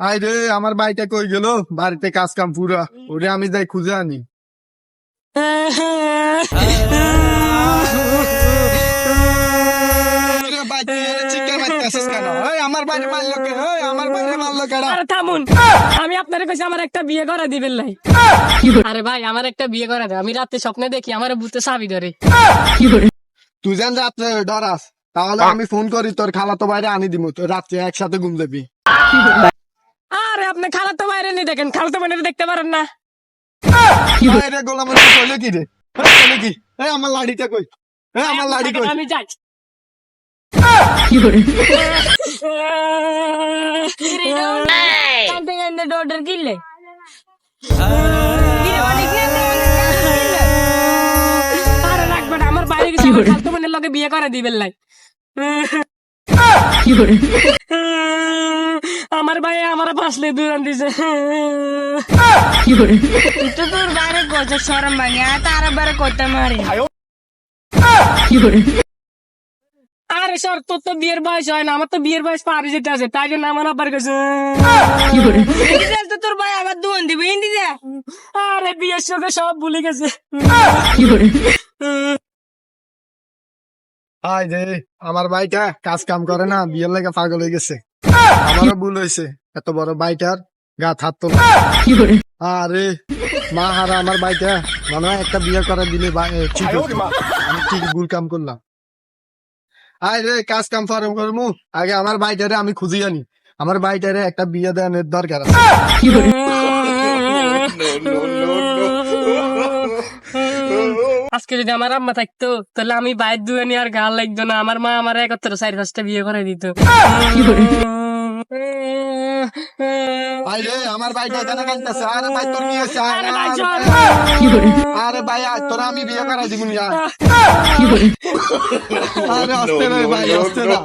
I রে আমার ভাইটা কই গেল? বাড়িতে কাজ কাম পুরা। ওরে আমি যাই খুঁজে আনি। আমার বাইরে মারলো কেন ওই, আমার বাইরে মারলো কেন আরে থামুন। আমি আপনার কাছে আমার একটা বিয়ে করা দিবেন নাই আরে ভাই আমার একটা বিয়ে করা দে আমি রাতে স্বপ্নে দেখি আমার বুতে চাবি ধরে। তুই যেন রাত্রে ডরাস তাহলে আমি ফোন করি তোর খালা তো বাইরে আনি দিব তোর রাত্রে একসাথে ঘুম দেবি। আপনি খালা তো বাইরে নিয়ে দেখেন খালা তো বাইরে দেখতে পারেন না। রে গোলাম কইলে কি রে? কইলে কি? এই আমার লাড়িটা কই? এই আমার লাড়ি কই? আমি যাই। কান্দে কান্দে আরে রাখবে আমার বাইরে গেছে খালতো লগে বিয়ে করে দিবেন লাই। আমার ভাই আমার ফাঁসলে দূরান দিছে। তো তোর বাইরে গজ সরম ভাঙে তার বারে করতে মারি। আরে সর তোর তো বিয়ের বয়স হয় না আমার তো বিয়ের বয়স পার হয়ে যেতে আছে তাই জন্য আমার আব্বার কাছে। তো তোর ভাই আবার দুন দিবি হিন্দি দে আরে বিয়ের সাথে সব ভুলে গেছে। রে আমার ভাইটা কাজ কাম করে না বিয়ের লেগে পাগল হয়ে গেছে। আমারও ভুল হয়েছে এত বড় ভাইটার গা হাত তো আরে মা হারা আমার ভাইটা মনে হয় একটা বিয়ে করে দিলে। আমি ঠিক ভুল কাম করলাম আয় রে কাজ কাম ফারম করমু আগে আমার ভাইটারে আমি খুঁজি আনি আমার ভাইটারে একটা বিয়ে দেওয়ার দরকার আছে আজকে যদি আমার আম্মা থাকতো তাহলে আমি বাইর দুয়ে নিয়ে আর গাল লাগতো না। আমার মা আমার একত্র চার পাঁচটা বিয়ে করে দিত। আমার কাঁদতেছে আরে ভাই তোর হয়েছে আরে ভাই আমি বিয়ে করাই দিব আরে আসতে ভাই আসতে না